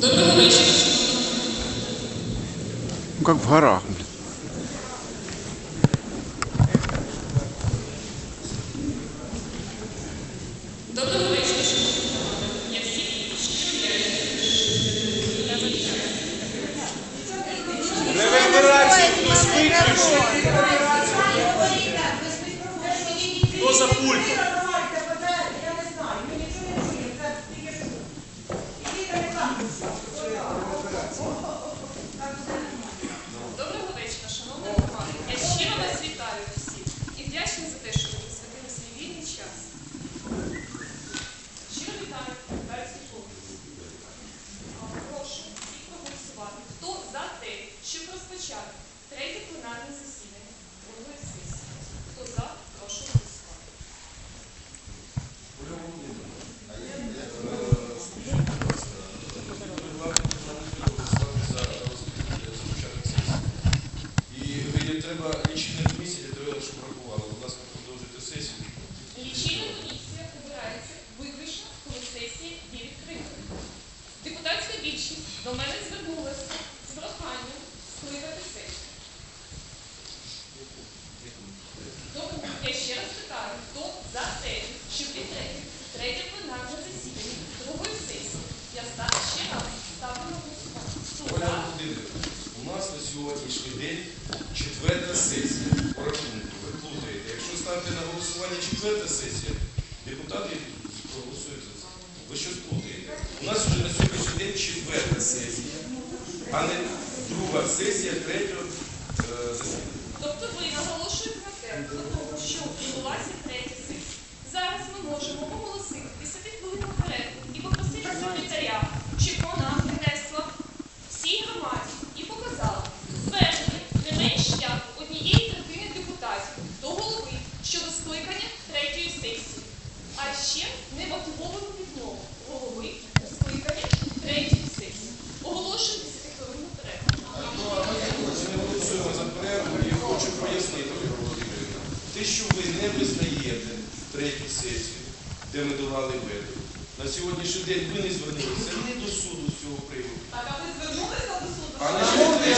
Доброго вечора. Ну, как в горах, блин. Доброго вечора, шановні громадяни. Я всіх щиро вітаю. Не вибирайте, хтось виключив. Хто за пультом? Доброго вечора, шановні громади. Я щиро вас вітаю всіх і вдячна за те, що ви присвятили свій вільний час. Щиро вітаю перський конкурс. А, Прошу всіх проголосувати. Хто за те, щоб розпочати третє пленарне засідання другої сесії? Хто за, прошу голосувати. І мені треба лічильна комісія для того, щоб рахувала. Будь ласка, продовжуйте сесію. Лічильна комісія обирається виключно, коли сесія є відкритою. Депутатська більшість до мене звернулася з проханням скликати сесію. Тому я ще раз питаю, хто за те, щоб підтримати третє пленарне засідання другої сесії. Я ста- ще раз ставлю на голосування. Хто Оля за? Володимирівна, у нас на сьогоднішній день четверта сесія по рахунку. Ви плутаєте. Якщо ставити на четверта сесія, депутати проголосують за це. Ви щось плутаєте. У нас вже на сьогоднішній день четверта сесія, а не друга сесія третього е, засідання. Тобто ви наголошуєте на те, що відбулася третя сесія. Зараз ми можемо оголосити 10 хвилин перерву і попросити секретаря, щоб вона принесла всій громаді і показала звернення не менш як однієї третини депутатів до голови щодо скликання третьої сесії, а ще немотивовану відмову голови у скликання третьої сесії. Оголошую 10 хвилин перерву. Ми голосуємо за перерву і хочу пояснити. Те, що ви не визнаєте третю сесію, де ми давали вето, на сьогоднішній день ви не звернулися ні до суду з цього приводу. Так, а ви звернулися до суду? А сьогодні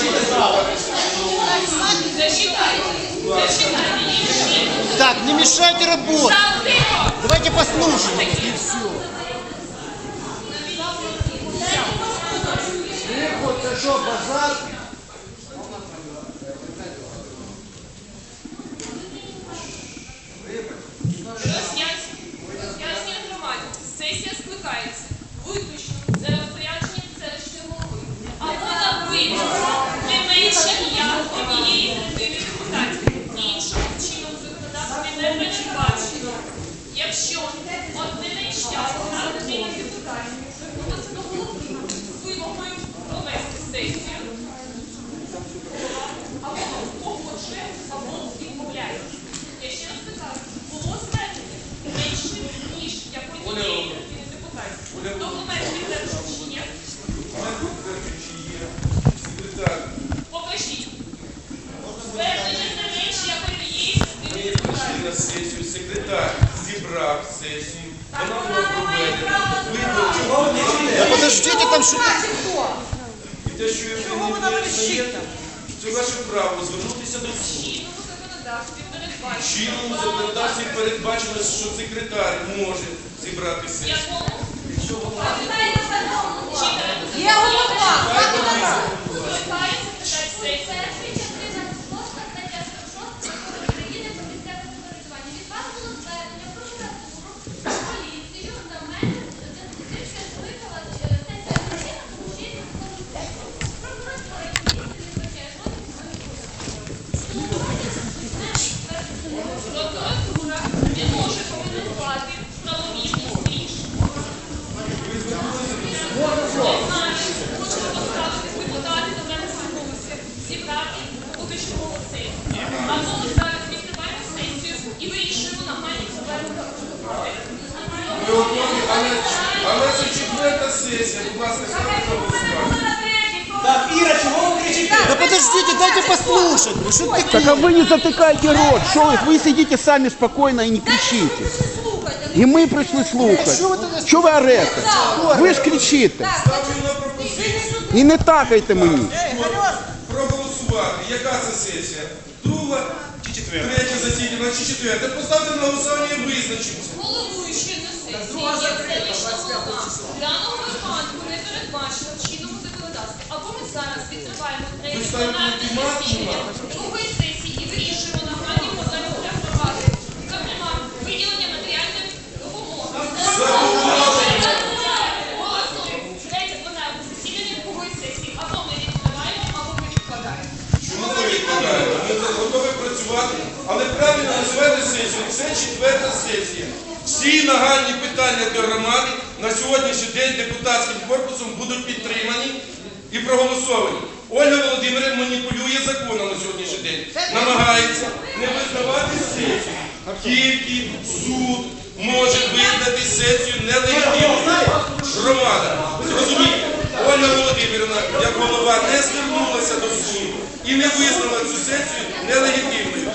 Зачитайте. Зачитайте. Так, не мешайте работать. Сам тихо. все. И все. Роз'яснюю громаді. Сесія скликається виключно за розпорядженням селищної голови. Або на вимогу не менше як однієї третини депутатів. Іншого чином законодавстві не передбачено. Якщо от не менш як одна третина депутатів звернулася до голови з вимогою провести сесію, або погоджує, або відмовляється. Я ще раз питаю, було звернення менше, ніж як однієї третини депутатів. Оля Документ підтверджує, чи ні? чи є секретар. Покажіть. Звернення не менше, як однієї Ми прийшли на сесію, секретар зібрав сесію, вона була там І те, що це ваше право звернутися до суду. законодавстві передбачено. В чинному законодавстві передбачено, що секретар може зібрати сесію. Якому? Є голова. Скликається питань сесії. послушать. Ну что ты Так а вы не затыкайте рот. Что вы? Вы сидите сами спокойно и не кричите. Слухайте. І ми прийшли слухати. Що ви орете? Ви ж кричите. Ставлю на пропозицію І не такайте мені. проголосувати. Яка це сесія? Друга чи четверта? Третя засідання чи четверта? Поставте на голосування і визначимося. Головуючий на сесії є селищна голова. В даному випадку не зараз відкриваємо ставите пленарне засідання другої сесії і вирішуємо нагальні проблеми громади. Зокрема, виділення матеріальної допомоги. Голосуємо. Третє пленарне засідання другої сесії. Або ми відкриваємо, або ми відкладаємо. Чому ви відкладаєте? Ми готові працювати, але правильно називати сесію. Це четверта сесія. Всі нагальні питання для громади на сьогоднішній день депутатським корпусом будуть підтримані і проголосовані. Ольга Володимирівна маніпулює законом на сьогоднішній день. Намагається не визнавати сесію. Тільки суд може визнати сесію нелегітимною. Громада. Зрозумійте, Ольга Володимирівна, як голова, не звернулася до суду і не визнала цю сесію нелегітимною.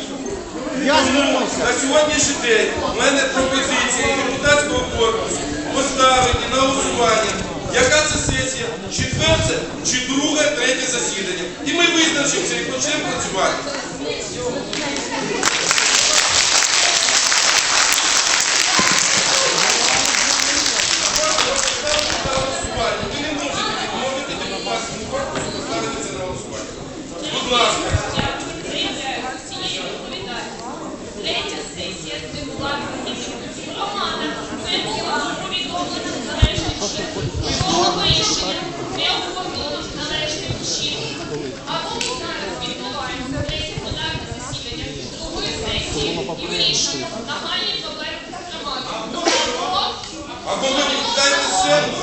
Тому на сьогоднішній день в мене пропозиція депутатського корпусу поставити на голосування, яка це сесія, четверте чи друге, третє засідання. І ми визначимося і почнемо працювати. голосування. Ви не можете відмовити депутатському корпусу поставити це на голосування. Будь ласка. Заявляю з цією відповідальністю. Третя сесія не була проведена. Громада не була повідомлена належним чином. Жодного рішення не оформлено належним чином. Або ми зараз відбуваємо третє пленарне засідання другої громади. Або ви віддаєте землю.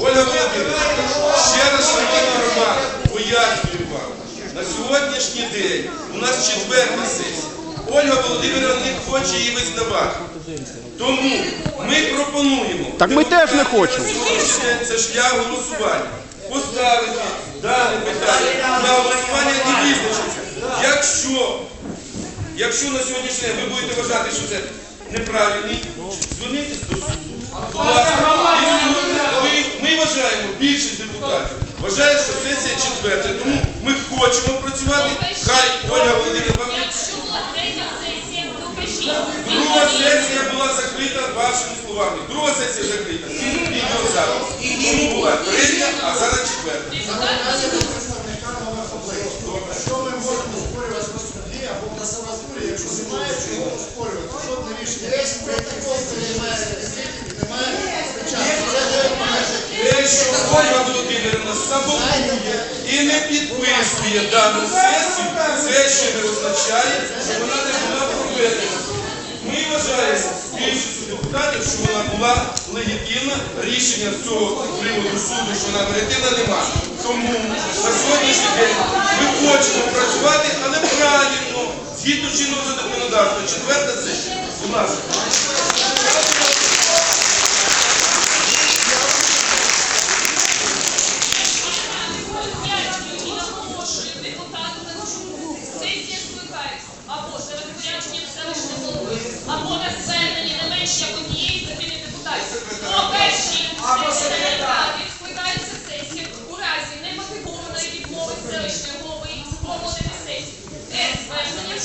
Ольга Володимирівна, ще раз шановні громади, пояснюю вам. На сьогоднішній день у нас четверта сесія. Ольга Володимирівна не хоче її визнавати. Тому ми пропонуємо. Так ми теж не хочемо. Це шлях голосування. Поставити дане питання на голосування і визначитися. Якщо Якщо на сьогоднішній день ви будете вважати, що це неправильний, звернітесь до суду. Будь ласка. Ми, ми вважаємо, більшість депутатів вважає, що сесія четверта. Тому ми хочемо працювати. Хай Ольга Володимирівна вам якщо була третя сесія, докажіть. Друга сесія була закрита вашими словами. Друга сесія закрита. Відео зараз. Тому була третя, а зараз четверта. Що ми можемо або якщо немає чого спорювати? Жодне рішення. Є протокол, коли немає свідків, немає спочатку. Це не перше. Те, що Ольга Володимирівна саботує і не підписує дану сесію, це ще не означає, що вона не була проведена. Ми вважаємо більшістю депутатів, що вона була легітимна. Рішення з цього приводу суду, що вона легітимна, немає. Тому на сьогоднішній день ми хочемо працювати, але правильно, згідно чинного законодавства. Четверта сесія. у ласка.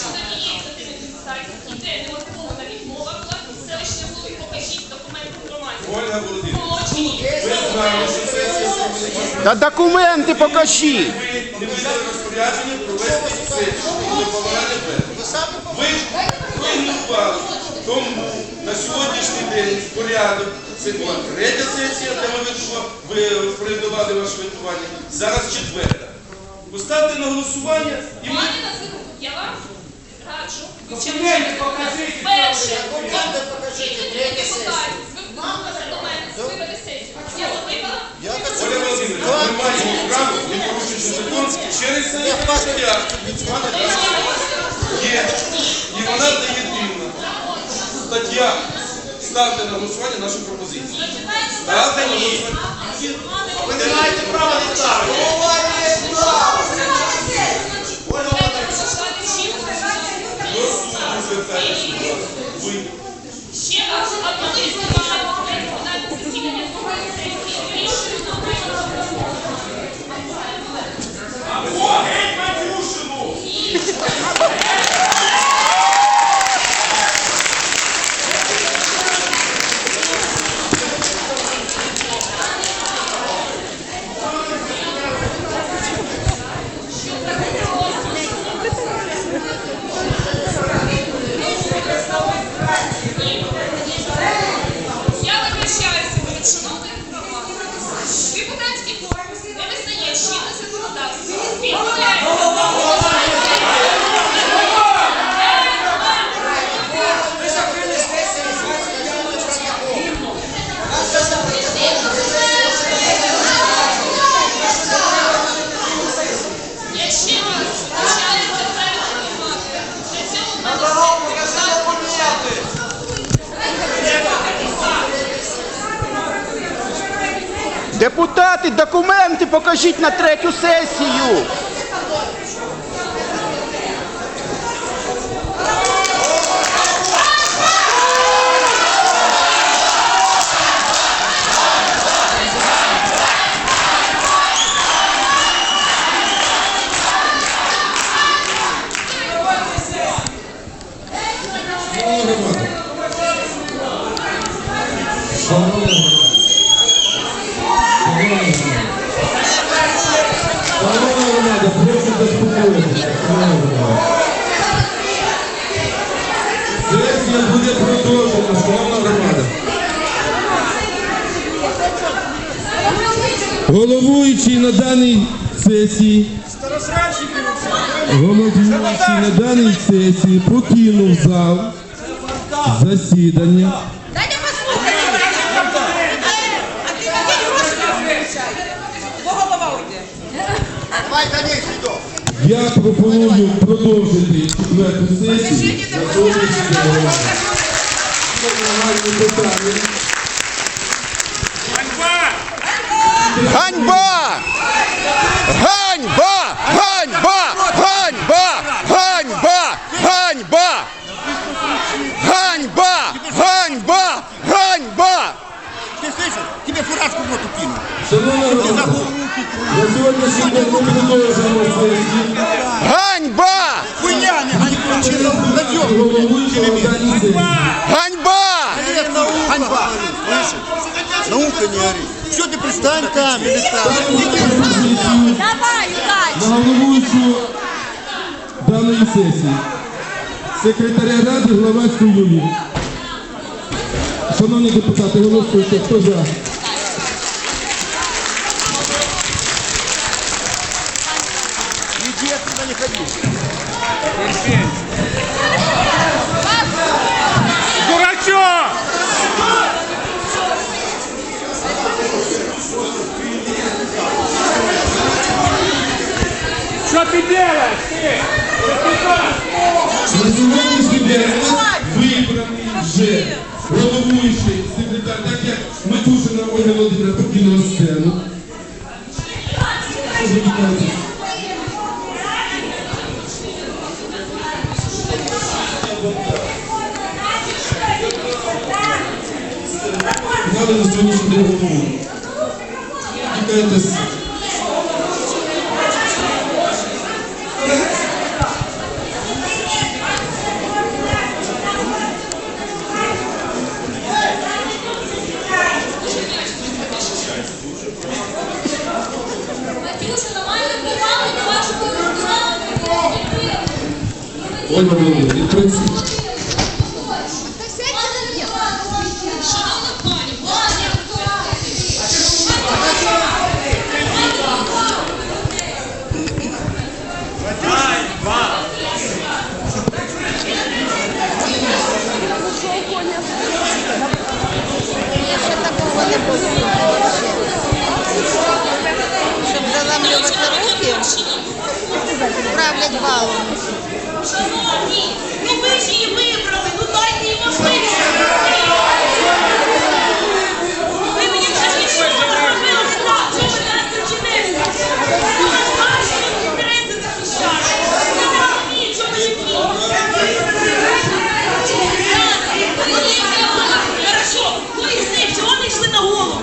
Звернення щодо однієї третини депутатів і де немотивована відмова була селищної голови. Покажіть документи громаді. Що Та документи покажіть. ви не видали розпорядження провести сесію. Не Ви проігнорували. Тому на сьогоднішній день порядок. Це була третя сесія, де ми ви проігнорували ваше витування. Зараз четверта. Поставте на голосування і ми. Я вам раджу вивчати перше, тільки депутатів звернулися до мене скликати сесію. Я закликала, Оля Володимирівна, ми маємо право, не порушуючи закон, через стаття. Є. І вона легітимна. Стаття. Ставте на голосування нашу пропозицію. Ставте на голосування. Ви не маєте права не ставити. forehead. Документи на третю сесію. Сесія буде продовжена, шановна громада. Головуючий на даній сесії. Головуючий на даній сесії покинув зал засідання. Давай, Даніс! Я пропоную продовжити четверту сесію на сьогоднішній день. Нагальне питання. Ганьба! Ганьба! Ганьба! Ганьба! Ганьба! Ганьба! Ганьба! Ганьба! Ганьба! Ти слышиш? Тебе фуражку в рот кину. Громада, на сьогоднішній день ми продовжуємо сесію. Ганьба! Хуйня не ганьба. Ганьба! Ганьба. Слышишь? Не ори. Что ты пристань там или там? Давай, удачі. на головуючу даної сесії. Секретаря Ради Главацьку Юлію. Шановні депутати, голосуйте, хто за? Ты делаешь? Ты? На сьогоднішній день вибраний вже головуючий секретар, так як Матюшина Ольга Володимирівна покинула сцену. Надо на сьогоднішній день готові. Тікайте Ольга Володимирівна, від. Щоб заламлювати руки, правлять балом. Шановні, ну ви ж її вибрали, ну дайте їй можливість. Ви мені кажіть, що ви так, що ну, ви них, ну чого не йшли на голову?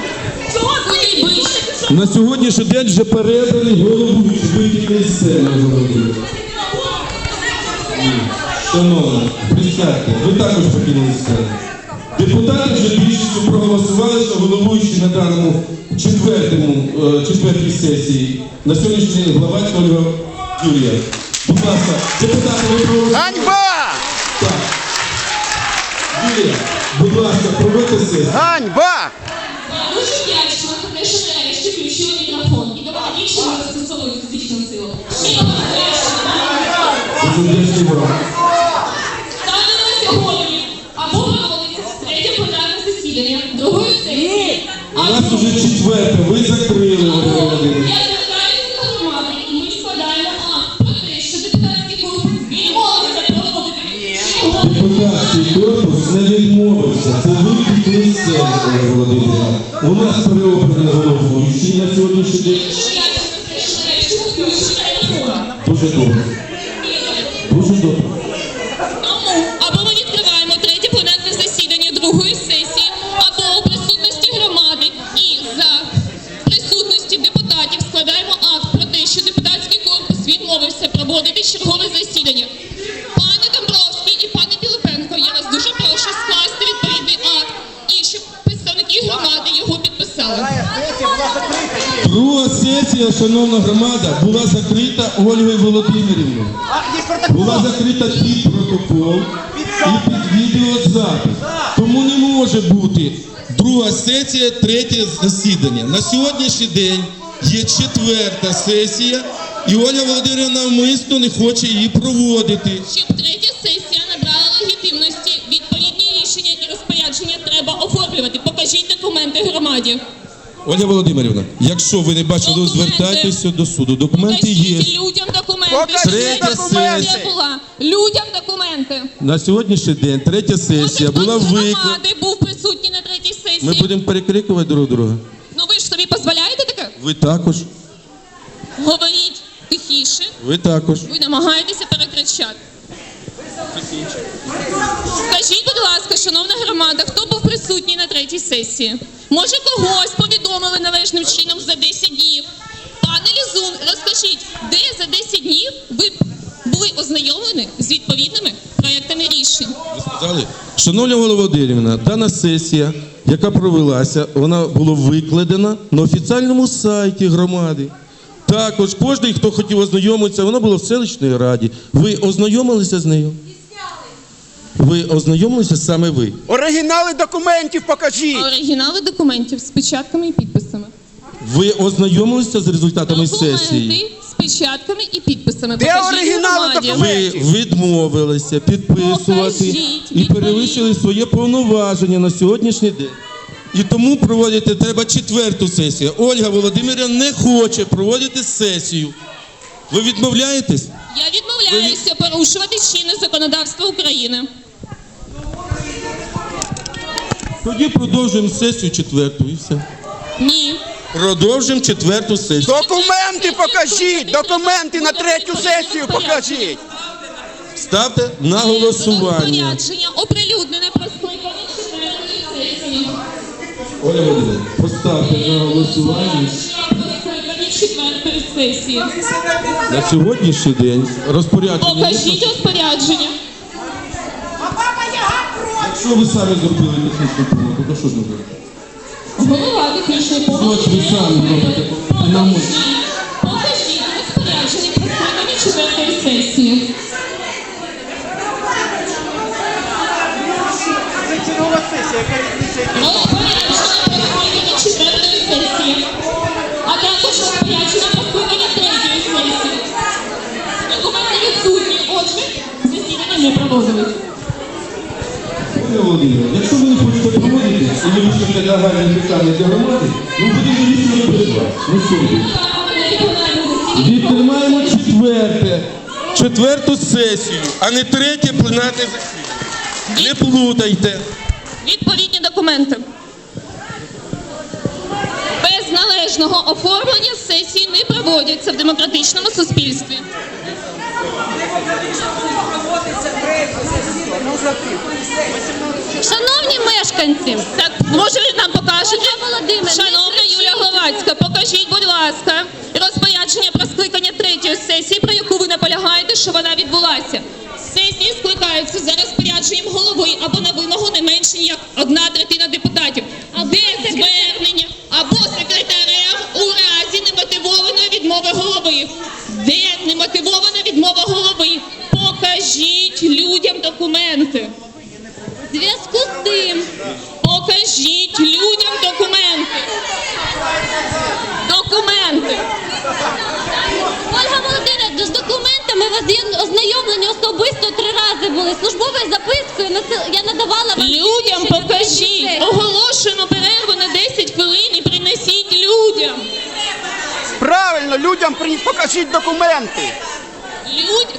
Чого злі вийшли? На сьогоднішній день вже передали голову відбитій сцени. Шановні, присядьте, ви також покинули сцену. Депутати вже більшістю проголосували, що головуючий на даному четвертому, е, четвертій сесії на сьогоднішній день глава Ольга Юрія. Будь ласка, депутати, ви проголосували. Ганьба! Так. Юлія, будь ласка, проводьте сесію. Ганьба! Дуже вдячна те, що нарешті включили мікрофон і давайте більше застосовують фізичну силу. Дуже вдячний вам. Нас уже четверте, ви закрили, і те, що депутатський корпус не відмовився. Це ви пішли з Володимирівна. У нас переобраний головуючий на сьогоднішній день. Дякую за сесія, шановна громада, була закрита Ольгою Володимирівною. Була закрита під протокол і під відеозапис. Тому не може бути друга сесія, третє засідання. На сьогоднішній день є четверта сесія, і Ольга Володимирівна навмисно не хоче її проводити. Щоб третя сесія набрала легітимності, відповідні рішення і розпорядження треба оформлювати. Покажіть документи громаді. Ольга Володимирівна, якщо ви не бачили, Документи. звертайтеся до суду. Документи є. Покажіть людям документи. Покажіть третя документи. сесія була. Людям документи. На сьогоднішній день третя сесія була хтось з громади був присутній на третій сесії. Ми будемо перекрикувати друг друга. Ну ви ж собі дозволяєте таке? Ви також. Говоріть тихіше. Ви також. Ви намагаєтеся перекричати. Скажіть, будь ласка, шановна громада, хто був присутній на третій сесії? Може, когось повідомили належним чином за 10 днів? Пане Лізун, розкажіть, де за 10 днів ви були ознайомлені з відповідними проектами рішень? Ви сказали, шановна Володимирівна, дана сесія, яка провелася, вона була викладена на офіційному сайті громади. Також кожен, хто хотів ознайомитися, вона була в селищній раді. Ви ознайомилися з нею? Ви ознайомилися саме ви. Оригінали документів покажіть! Оригінали документів з печатками і підписами. Ви ознайомилися з результатами сесії. Документи з печатками і підписами. Де Покажіть оригінали громаді. документів? Ви відмовилися підписувати Покажіть і перевищили своє повноваження на сьогоднішній день. І тому проводити треба четверту сесію. Ольга Володимирівна не хоче проводити сесію. Ви відмовляєтесь? Я відмовляюся порушувати чинне законодавство України. Тоді продовжуємо сесію четверту і все. Ні. Продовжуємо четверту сесію. Документи покажіть! Документи на третю сесію покажіть! Ставте на голосування. Розпорядження оприлюднене про скликання четвертої сесії. Оля Володимирівна, поставте на голосування. Про скликання четвертої сесії. На сьогоднішній день розпорядження. Покажіть розпорядження. Якщо ви самі зробили технічну помилку, то що ж? Голова технічної помилки. От ви самі робите. На мой. Покажіть розпорядження про скликання четвертої сесії. Розпорядження про скликання четвертої сесії. А також розпорядження про скликання третьої сесії. Документи відсутні. Отже, засідання не проводились. Оля Володимирівна, якщо ви не хочете проводити, і ви вирішите нагальне питання для громади, ну тоді вирішуємо без вас. Ну що ви? Відтримаємо четверте, четверту сесію, а не третє пленарне засідання. Не плутайте. Відповідні документи. Без належного оформлення сесії не проводяться в демократичному суспільстві. Шановні мешканці, так може ви нам покажете? Шановна Юлія Говальська. покажіть, будь ласка, розпорядження про скликання третьої сесії, про яку ви наполягаєте, що вона відбулася. Сесії скликаються за розпорядженням голови або на вимогу не менше як одна третина депутатів. Де звернення або секретарем у разі немотивованої відмови голови. Де немотивована відмова голови? Покажіть людям документи. Зв'язку з тим, Покажіть людям документи. Документи. Ольга Володимирівна, з документами вас є ознайомлені особисто три рази були. Службовою запискою я надавала вам Людям покажіть. на Оголошуємо перерву на 10 хвилин і принесіть людям. Правильно, людям покажіть документи. Люд...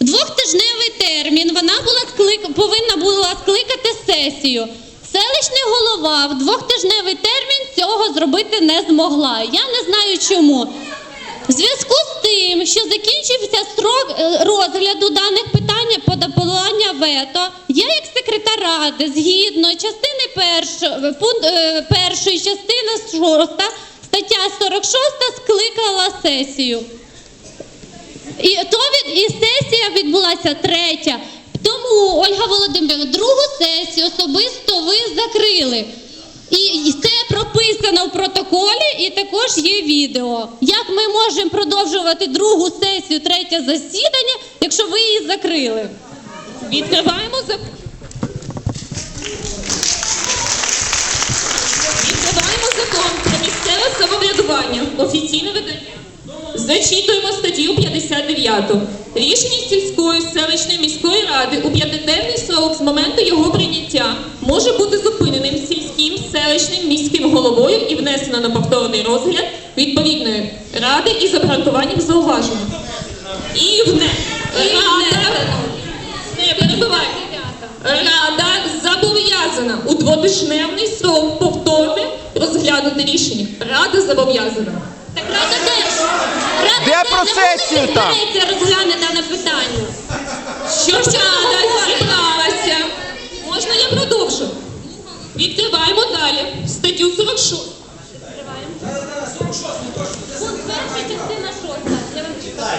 В двохтижневий термін вона була склик... повинна була скликати сесію. Селищний голова в двохтижневий термін цього зробити не змогла. Я не знаю чому. В зв'язку з тим, що закінчився строк е, розгляду даних питань подолання вето, я як секретар ради згідно частини першої, пункт, е, першої частини 6, стаття 46 скликала сесію. І то від і сесія відбулася третя. Тому Ольга Володимирівна, другу сесію особисто ви закрили. І це прописано в протоколі, і також є відео. Як ми можемо продовжувати другу сесію, третє засідання, якщо ви її закрили? Відкриваємо за... Відкриваємо закон про місцеве самоврядування. Офіційне видання. Зачитуємо статтю 59. Рішення сільської, селищної, міської ради у п'ятиденний срок з моменту його прийняття може бути зупиненим сільським, селищним, міським головою і внесено на повторний розгляд відповідної ради із обґрунтуванням зауважень. І вне... Рада... Не перебивайте. Рада зобов'язана у двотижневний срок повторно розглянути рішення. Рада зобов'язана. Рада теж. Рада Де теж про не сесію буде там? збирається розгляне дане питання. Що ж рада зібралася? Можна я продовжу? Відкриваємо далі статтю 46. Пункт перша частина шоста. Я вам читаю.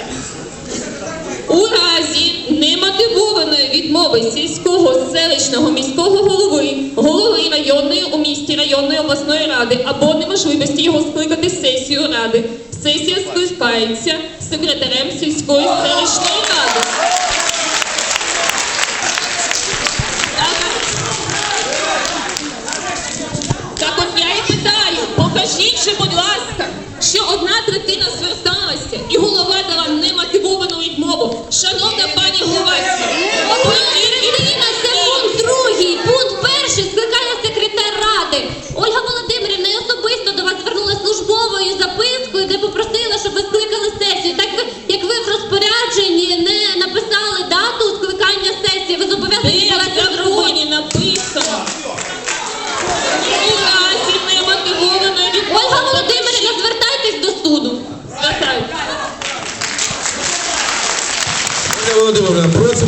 У разі немотивованої відмови сільського, селищного, міського голови, голови районної у місті районної обласної ради або неможливості його скликати сесію ради, сесія скликається секретарем сільської селищної ради. Так я і питаю, покажіть же, будь ласка, що одна третина зверталася і голова дала немотивовану відмову. Шановна пані Ірина, це пункт другий, пункт перший скликає секретар ради. Ольга Володимирівна, я особисто до вас звернулася службовою запискою, де попросила,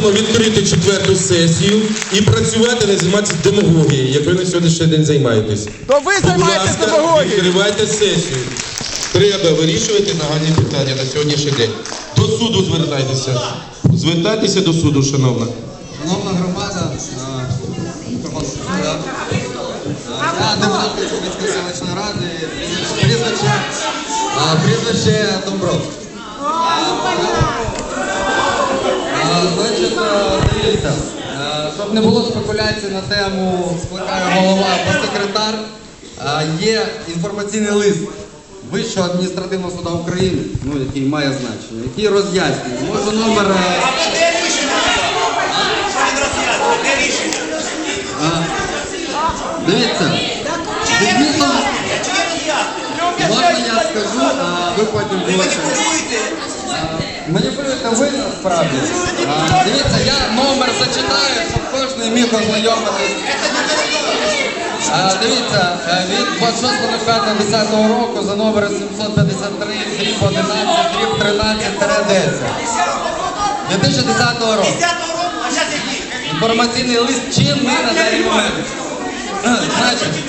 Володимировна, відкрити четверту сесію і працювати, не займатися демагогією, як ви на сьогоднішній день займаєтесь. То ви займаєтесь демагогією. відкривайте сесію. Треба вирішувати нагальні питання на сьогоднішній день. До суду звертайтеся. Звертайтеся до суду, шановна. Шановна громада, а, мікрофон сюди. А, я депутат Київської селищної ради, прізвище, а, прізвище Домбровський. А, Значить, дивіться, щоб не було спекуляцій на тему скликає голова або секретар, є інформаційний лист Вищого адміністративного суду України, ну, який має значення, який роз'яснює. Можу номер. е, А, Дивіться, звісно, можна я скажу, а ви потім будете. А, Маніпулюєте ви насправді. А, Дивіться, я номер також не міг ознайомитись. Е, Дивіться, е, від 26.05.10 року за номером 753 дріб 11 дріб 13 10 2010 року. Інформаційний лист чинний на даний момент. Е, Значить,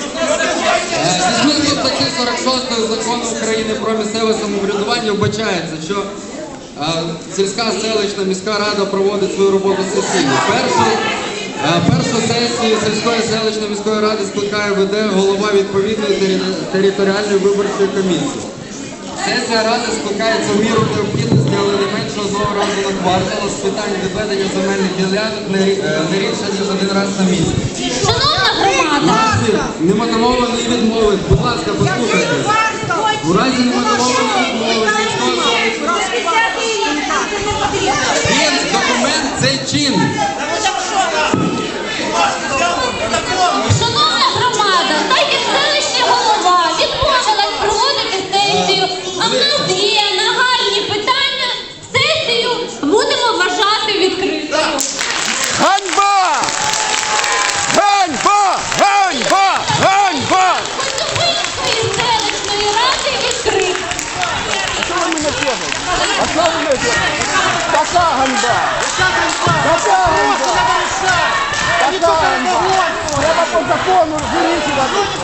е, зі змісту статті 46 закону України про місцеве самоврядування вбачається, що е, сільська селищна міська рада проводить свою роботу сесійно. Першу, е, першу сесію сільської селищної міської ради скликає веде голова відповідної територіальної виборчої комісії. Сесія ради скликається в міру необхідності, але не менше одного разу на квартал з питань відведення земельних ділянок не, е, не рідше, ніж один раз на місяць. Шановна громада, разі немотивованої відмови, будь ласка, послухайте. У разі немотивованої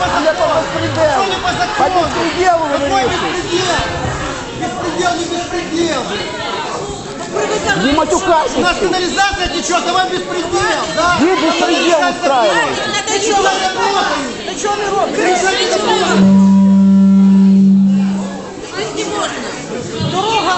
вирішувати, а не по безпределу. По безпределу ви вирішуєте. Беспредел, не беспредел. Не матюкайтесь. У нас канализация течет, а вам беспредел, да? Вы беспредел устраиваете. Ты что работаете? Ты что не робишь? Дорога,